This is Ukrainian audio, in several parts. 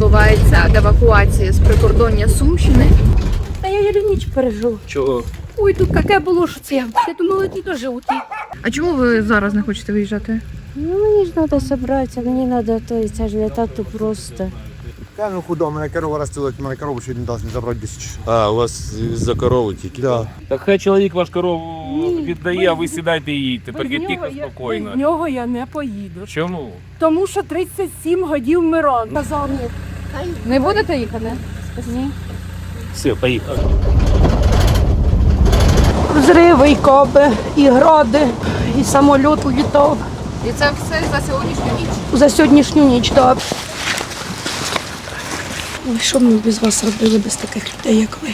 відбувається евакуація з прикордоння Сумщини. Та я еле ніч пережила. Чого? Ой, тут яке було, що це. Я думала, ті теж уйти. А чому ви зараз не хочете виїжджати? Ну, мені ж треба зібратися, мені треба, то, це ж не так то просто. Та ну худо, мене корова ростила, мене корову ще не дасть не забрати 10. А, у вас за корови тільки. Да. Так хай чоловік ваш корову Ні, віддає, а ви сідайте і їдьте. Без Тільки тихо, я- спокійно. Без нього я не поїду. Чому? Тому що 37 годів Мирон. Казав мені. Не будете їхати? Ні. Все, поїхали. Взриви, і коби, і гради, і самоліт улітав І це все за сьогоднішню ніч. за сьогоднішню ніч. Так. Ой, що б ми без вас робили, без таких людей, як ви?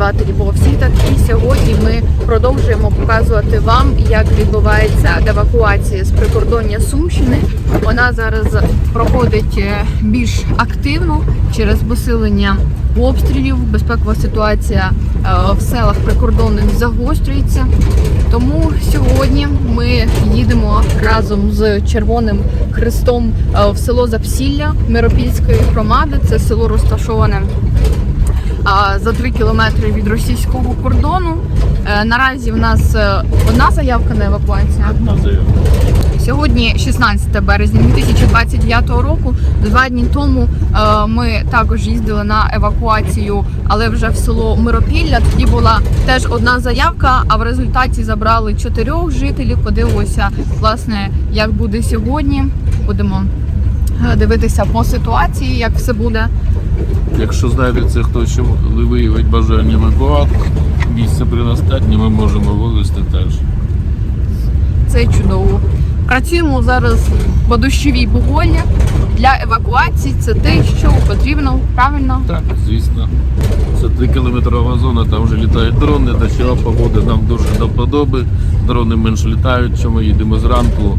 Звати Любов Сітак. І сьогодні ми продовжуємо показувати вам, як відбувається евакуація з прикордоння Сумщини. Вона зараз проходить е, більш активно через посилення обстрілів. Безпекова ситуація е, в селах прикордонних загострюється. Тому сьогодні ми їдемо разом з Червоним Хрестом е, в село Запсілля Миропільської громади. Це село розташоване за 3 кілометри від російського кордону. Е, Наразі в нас е, одна заявка на евакуацію. Сьогодні 16 березня 2029 року. Два дні тому е, ми також їздили на евакуацію, але вже в село Миропілля. Тоді була теж одна заявка, а в результаті забрали чотирьох жителів. Подивилися, власне, як буде сьогодні. Будемо дивитися по ситуації, як все буде. Якщо знайдеться хтось, що виявить бажання евакуати, місце при достатньо, ми можемо вивезти теж. Це чудово. Працюємо зараз по дощовій погоді. Для евакуації це те, що потрібно правильно. Так, звісно. Це 3 кілометрова зона, там вже літають дрони, дощова погода нам дуже до вподоби. Дрони менше літають, що ми їдемо зранку,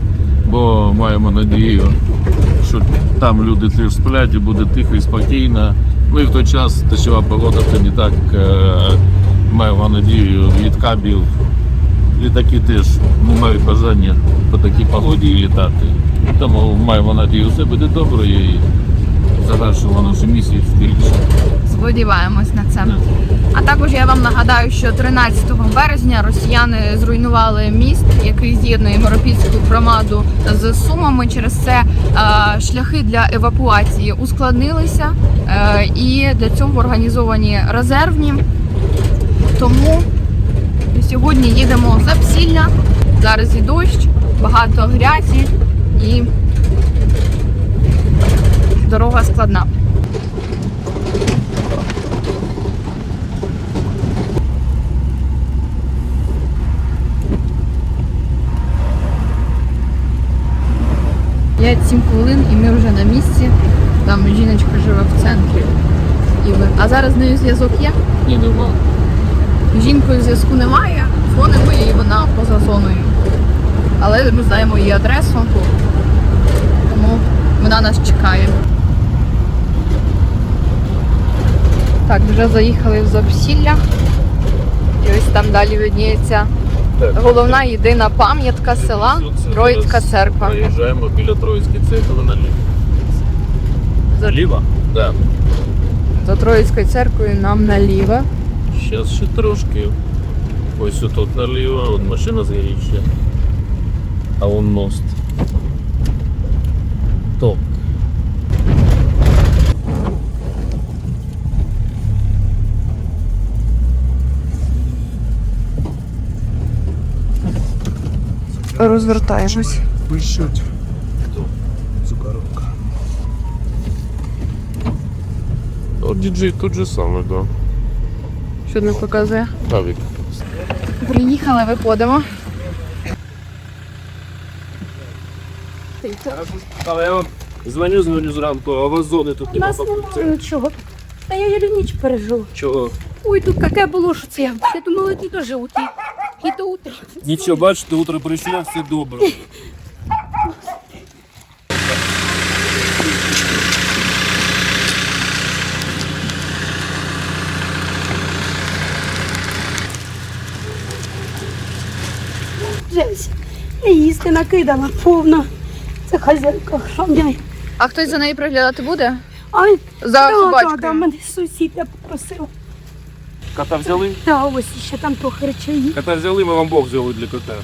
бо маємо надію, що там люди теж сплять і буде тихо і спокійно. Ну і в той час дощова погода це не так е, маємо надію від кабів. Літаки теж не мають бажання по такій погоді літати. Тому маємо надію, все буде добре і завершимо нашу місію більше. Сподіваємось на це. А також я вам нагадаю, що 13 березня росіяни зруйнували міст, який з'єднує Миропільську громаду з Сумами. Через це е, шляхи для евакуації ускладнилися, е, і для цього організовані резервні. Тому сьогодні їдемо за Псілля. Зараз і дощ, багато грязі і дорога складна. П'ять-сім хвилин і ми вже на місці. Там жіночка живе в центрі. І ви- А зараз з нею зв'язок є? Ні, нема. Жінкою зв'язку немає, дзвонимо їй, вона поза зоною. Але ми знаємо її адресу, тому вона нас чекає. Так, вже заїхали в Запсілля. І ось там далі видніється головна єдина пам'ятка села Троїцька церква. Проїжджаємо біля Троїцької церкви наліво. Наліво? Так. За Троїцькою церквою нам наліво. Зараз ще трошки. Ось тут наліво, вон машина згорить ще. А вон мост. Топ. Розвертаємось. Пишуть. Цукоровка. О, діджей тут же саме, да. Що не показує? Авік. Приїхали, виходимо. Але я вам дзвоню, дзвоню зранку, а у вас зони тут У нас немає нічого. Та я еле ніч пережила. Чого? Ой, тут яке було, що це. Я думала, ті теж уйти. І до утра. Нічого, бачите, утро прийшло, все добре. Жесть. І їсти накидала повно. Це хазяйка хромняє. А хтось за неї приглядати буде? Ай, За собачкою. да, мене сусід я попросив. Кота взяли? Та ось ще там трохи речей. Кота взяли, ми вам Бог взяли для кота.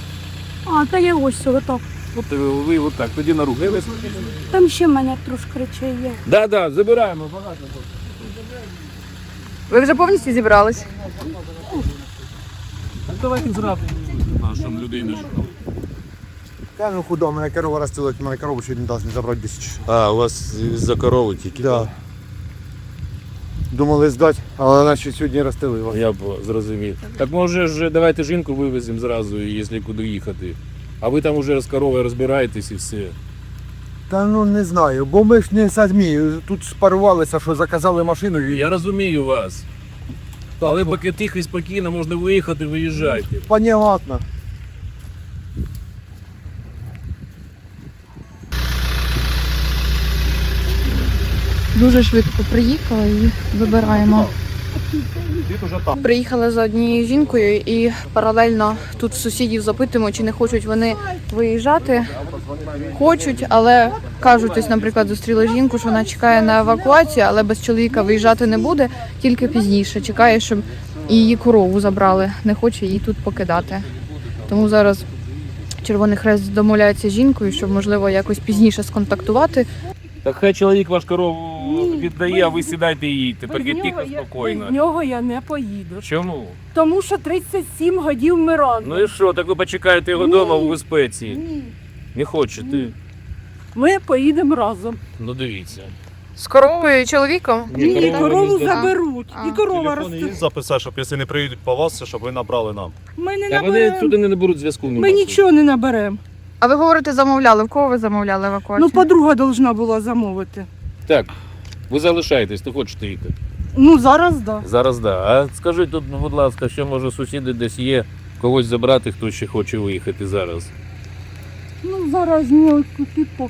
А, та я ось цього так. От е, ви отак, тоді на руки. Там ще в мене трошки речей є. Да, да, забираємо багато. Ви вже повністю зібрались? Давайте зразу. Нашим людини. Та ну худо, мене корова ростила, у мене корову ще не дасть не забрати 10. А, у вас за корови тільки. Да. Думали здати, але вона ще сьогодні ростила. Я б зрозумів. Так може ж давайте жінку вивеземо зразу, якщо куди їхати. А ви там уже з коровою розбираєтесь і все. Та ну не знаю, бо ми ж не самі. Тут спарувалися, що заказали машину і Я розумію вас. Але поки тихо і спокійно можна виїхати, виїжджайте. понятно. Дуже швидко приїхали і вибираємо. Приїхали за однією жінкою і паралельно тут сусідів запитуємо, чи не хочуть вони виїжджати. Хочуть, але кажуть, ось, наприклад, зустріли жінку, що вона чекає на евакуацію, але без чоловіка виїжджати не буде, тільки пізніше. Чекає, щоб її корову забрали. Не хоче її тут покидати. Тому зараз Червоний Хрест домовляється з жінкою, щоб можливо якось пізніше сконтактувати. Так хай чоловік ваш корову віддає, а ви сідайте і їдьте. Без Тільки спокійно. Без нього я не поїду. Чому? Тому що 37 годів Мирон. Ну і що, так ви почекаєте його вдома у безпеці? Ні. Не хочете? Ми поїдемо разом. Ну дивіться. З коровою і чоловіком? Ні, корову заберуть. А. І корова Телефон є росте. записати, щоб якщо не приїдуть по вас, щоб ви набрали нам. Ми не Та вони наберемо. сюди не наберуть зв'язку. Ми нічого не наберемо. А ви говорите, замовляли. В кого ви замовляли евакуацію? Ну, подруга должна була замовити. Так, ви залишаєтесь, не хочете йти. Ну, зараз так. Да. Зараз да. А скажіть тут, будь ласка, що може сусіди десь є, когось забрати, хто ще хоче виїхати зараз. Ну, зараз ні, типу.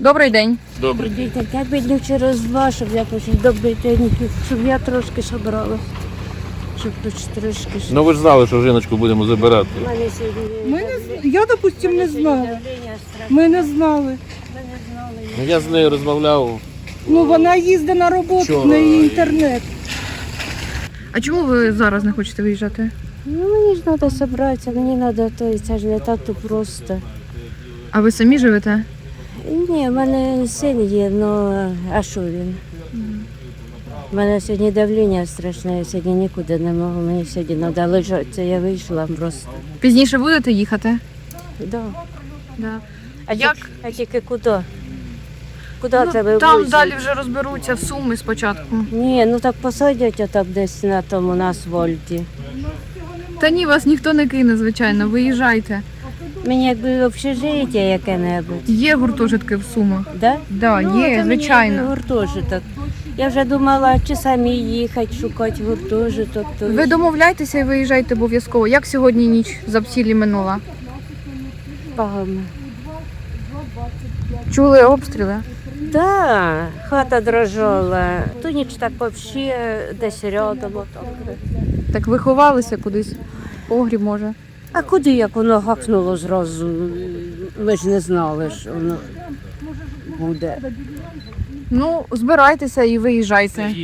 Добрий день. Добре. Дійте, я бідню через два, щоб якось добрий день, щоб я трошки собрала. Щоб хоч трошки. Ну ви ж знали, що жіночку будемо забирати. Ми не, я, допустим, не знала. Ми не знали. Ми не знали. Ну, Я з нею розмовляв. Ну, вона їздить на роботу, Вчора в неї інтернет. А чому ви зараз не хочете виїжджати? Ну мені ж треба зібратися, мені треба то, і це ж не так то просто. А ви самі живете? Ні, в мене син є, ну а що він? У мене сьогодні давлення страшне, я сьогодні нікуди не можу, мені сьогодні треба лежати, це я вийшла просто. Пізніше будете їхати? Да. Да. А Як? А тільки куди? Куди Ну, тебе там возять? далі вже розберуться в суми спочатку. Ні, ну так посадять отак десь на тому на асфальті. Та ні, вас ніхто не кине, звичайно. Виїжджайте. Мені якби общежиття яке-небудь. Є гуртожитки в сумах. Да? Да, Ну, є, то мені звичайно. гуртожиток. Я вже думала, чи самі їхати, шукати гуртожиток. То Ви домовляйтеся і виїжджайте обов'язково. Як сьогодні ніч за обсілі минула? погано. Чули обстріли? Да, хата дрожала. То ніч так взагалі десь рядом. Так ви ховалися кудись? Погріб може. А куди як воно гакнуло зразу? Ми ж не знали, що воно буде. Ну, збирайтеся і виїжджайте.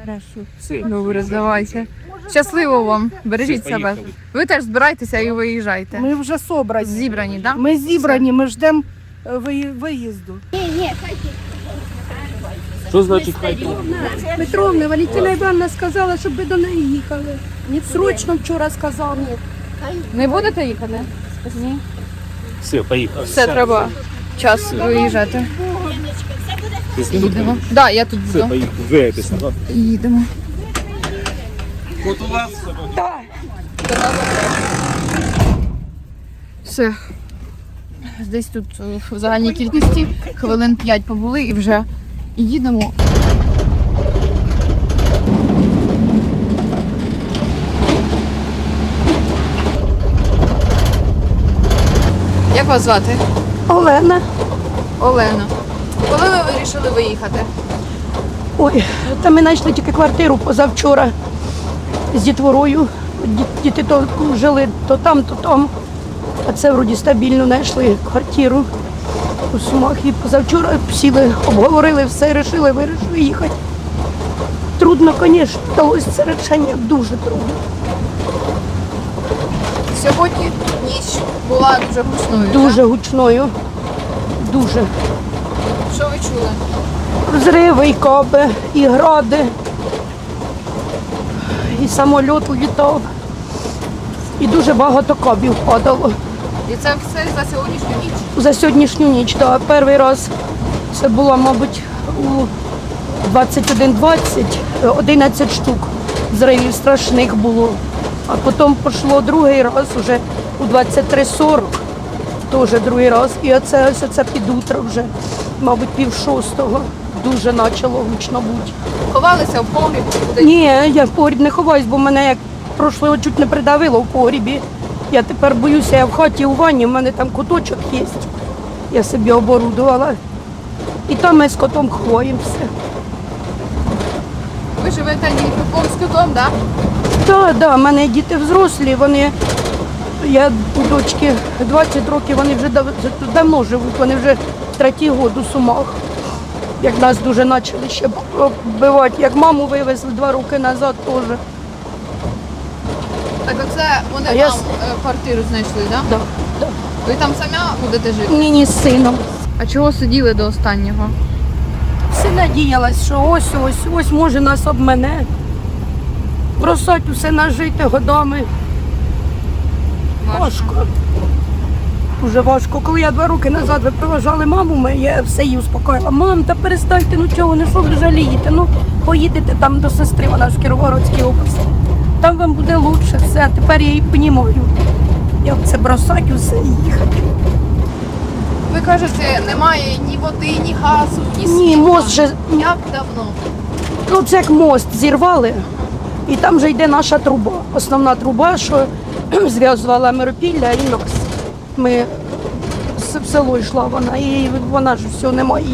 Хорошо. Добре, здавайся. Щасливо вам, бережіть себе. Ви теж збирайтеся і виїжджайте. Ми вже собрані. Зібрані, так? Ми зібрані, ми ждемо е, виї- виїзду. Що значить хай? Петровна, Валентина Івановна сказала, щоб ви до неї їхали. Срочно вчора сказала. Не будете їхати? Ні. Все, поїхали. Все, треба час виїжджати. Їдемо. Так, да, я тут Все, буду. поїхали. Виїдете. Їдемо. От у вас Все. Десь тут е, в загальній кількості хвилин 5 побули і вже їдемо. Як вас звати? Олена. Олена. Коли ви вирішили виїхати? Ой, та ми знайшли тільки квартиру позавчора з дітворою. Діти то жили то там, то там. А це вроді стабільно знайшли квартиру у Сумах. І позавчора сіли, обговорили все, вирішили, вирішили їхати. Трудно, звісно, вдалося це рішення, дуже трудно. Сьогодні ніч була дуже гучною. Дуже гучною. Дуже. Що ви чули? Взриви, і каби, і гради, і самоліт літав. І дуже багато кабів падало. І це все за сьогоднішню ніч. За сьогоднішню ніч, да. перший раз це було, мабуть, у 21.20, е, 11 штук зривів страшних було. А потім пішло другий раз уже у 23.40, теж другий раз. І оце ось оце під утро вже, мабуть, пів шостого. Дуже почало гучно бути. Ховалися в погріб. Ні, я в погріб не ховаюсь, бо мене як прошлого чуть не придавило в погрібі. Я тепер боюся, я в хаті у ванні, в мене там куточок є. Я собі оборудувала. І там ми з котом ховаємося. Ви живете тільки з котом, так? Так, да, в мене діти взрослі, вони. Я у дочки 20 років, вони вже дав- давно живуть, вони вже третій год у Сумах. Як нас дуже почали ще вбивати, як маму вивезли два роки назад теж. Так оце вони А я там с- е, квартиру знайшли, так? Да, да. Ви там самі будете жити? Ні, ні, з сином. А чого сиділи до останнього? Все надіялась, що ось ось ось може нас обмене. Бросать усе нажити годами. Важко. Дуже важко. Коли я два роки назад ви проважали маму, ми- я все її успокоїла. Мам, та перестаньте, ну чого, ну що ви жалієте? Ну поїдете там до сестри, вона ж в Кіровоградській області. Там вам буде краще все. А тепер я її розумію. Як це бросать усе і їхати. Ви кажете, немає ні води, ні газу, ні світла. Ні, мост же Як давно? Ну, це як мост зірвали, і там вже йде наша труба. Основна труба, що зв'язувала Миропілля і нас. Ми з- в село йшла вона, і вона ж все немає.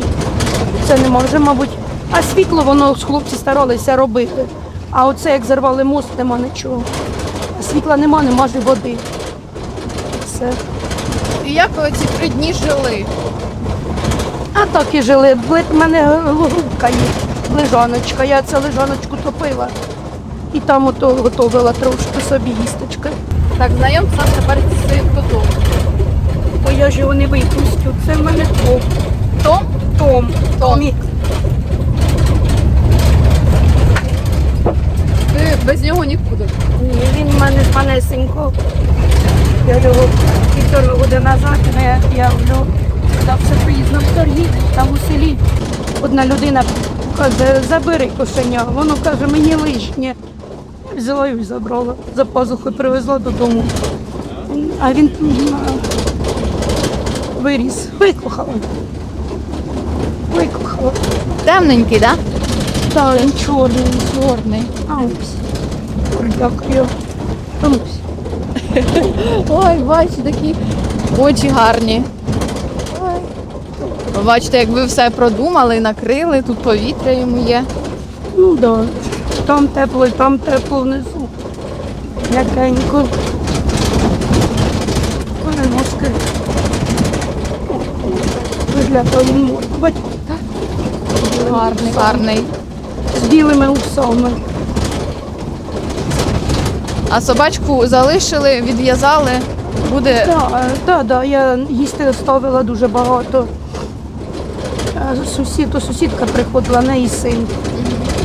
Це нема вже, мабуть. А світло воно хлопці старалися робити. А оце як зірвали мост, нема нічого. А світла нема, нема ж води. Все. І як ви ці три дні жили? А так і жили. В мене грубка є, лежаночка. Я цю лежаночку топила. І там ото готувала трошки собі їсточки. Так, знайомте нас тепер з котом. Бо я ж його не випустю. Це в мене Том. Том? Том. Томік. Ви без нього нікуди. Ні, він в мене з манесенько. Я його півтора року назад не я нього все приїздом в торгі, там у селі. Одна людина каже, забери кошеня. Воно каже, мені лишнє. Взяла і забрала. За пазухою привезла додому. А він виріс, викохала. Викохала. Темненький, так? Так, він чорний. Чорний. А ось. Дякую. Ой, бачите, такі очі гарні. Ой. Бачите, як ви все продумали, накрили, тут повітря йому є. Ну да. Там тепло, і там тепло внизу. М'якенько. Переноски. Виглядає він морду. Бать, Гарний, гарний. з білими усами. А собачку залишили, відв'язали. Буде Так, так, так, я їсти ставила дуже багато. А Сусід, то сусідка приходила, в неї син.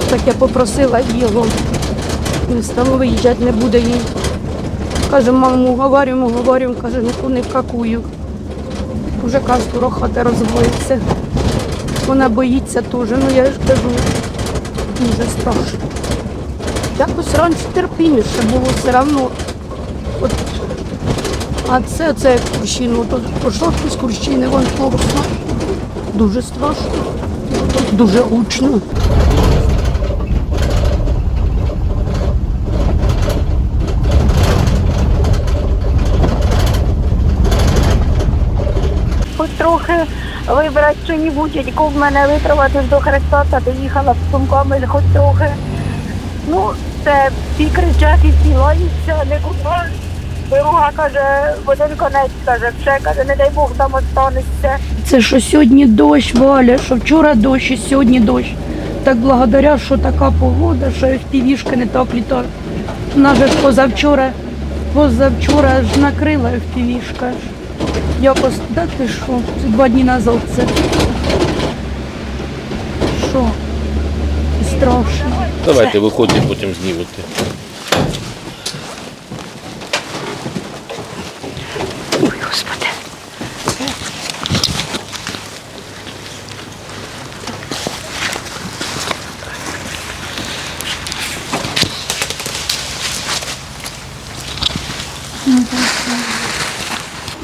Так я попросила його. Він став виїжджати не буде їй. Каже, маму, говоримо, говоримо, каже, ніхто не вкакую. Уже каже, хата розводиться. Вона боїться теж, ну я ж кажу, дуже страшно. Якось раніше терпіміше було все одно. От а це, це курщину, то пішов з курщини, вон хлопця. Дуже страшно, дуже гучно. Трохи вибрати що-небудь, яку в мене витривати до Христоса, доїхала в Сумкомель, хоч трохи. Ну, це всі кричать і всі не купають. Друга каже, в один конець каже, ще каже, не дай Бог там останешся. Це що сьогодні дощ, Валя, що вчора дощ і сьогодні дощ. Так благодаря, що така погода, що півішки не так літають. Вона ж позавчора, позавчора ж накрила півішка. Якось, да ти що, це два дні назад це. Що? Страшно. Давайте виходьте, потім знімете. Ой, Господи.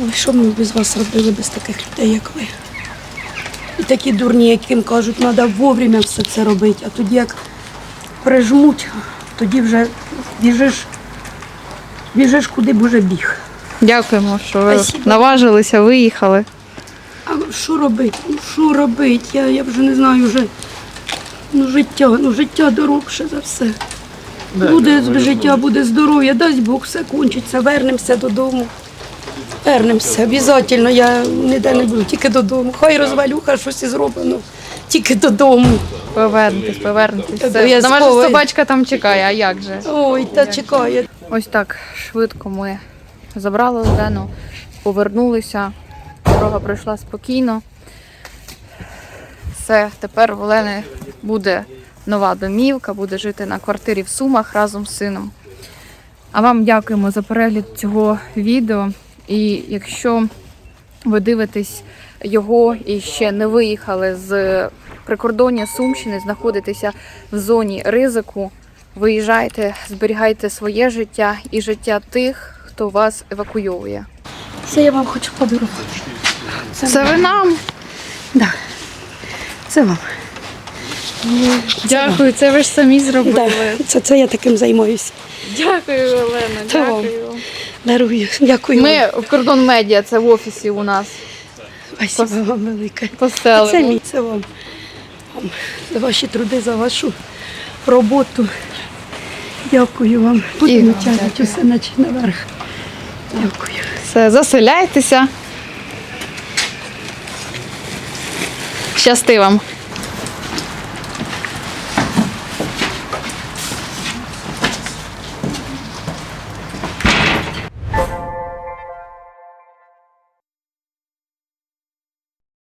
Ой, що ми без вас робили, без таких людей, як ви? І такі дурні, яким кажуть, треба вовремя все це робити, а тоді як прижмуть, тоді вже біжиш, біжиш куди б уже біг. Дякуємо, що ви Спасибо. наважилися, виїхали. А що робити? Ну що робити? Я, я вже не знаю вже. Ну, життя, ну життя дорогше за все. буде життя, буде здоров'я, дасть Бог, все кончиться, вернемося додому. Вернемося, обов'язково, я ніде не буду, тільки додому. Хай розвалюха щось і зроблено, тільки додому. Повернетесь, повернетесь. Все. Ваша собачка там чекає, а як же? Ой, та чекає. Ось так швидко ми забрали Олену, повернулися. Дорога пройшла спокійно. Все, тепер в Олени буде нова домівка, буде жити на квартирі в Сумах разом з сином. А вам дякуємо за перегляд цього відео. І якщо ви дивитесь його і ще не виїхали з прикордоння Сумщини, знаходитеся в зоні ризику, виїжджайте, зберігайте своє життя і життя тих, хто вас евакуйовує. Це я вам хочу подарувати. Це ви нам. Це вам. Дякую, це ви ж самі зробили. Да, це, це я таким займаюся. Дякую, Олена. Це вам. Дякую. Дарую. Дякую. Ми в кордон медіа, це в офісі у нас. Спасибо вам велике. Це мій, це вам. Вам За ваші труди, за вашу роботу. Дякую вам. Будемо тягнути усе наче наверх. Дякую. Все, заселяйтеся. Щасти вам.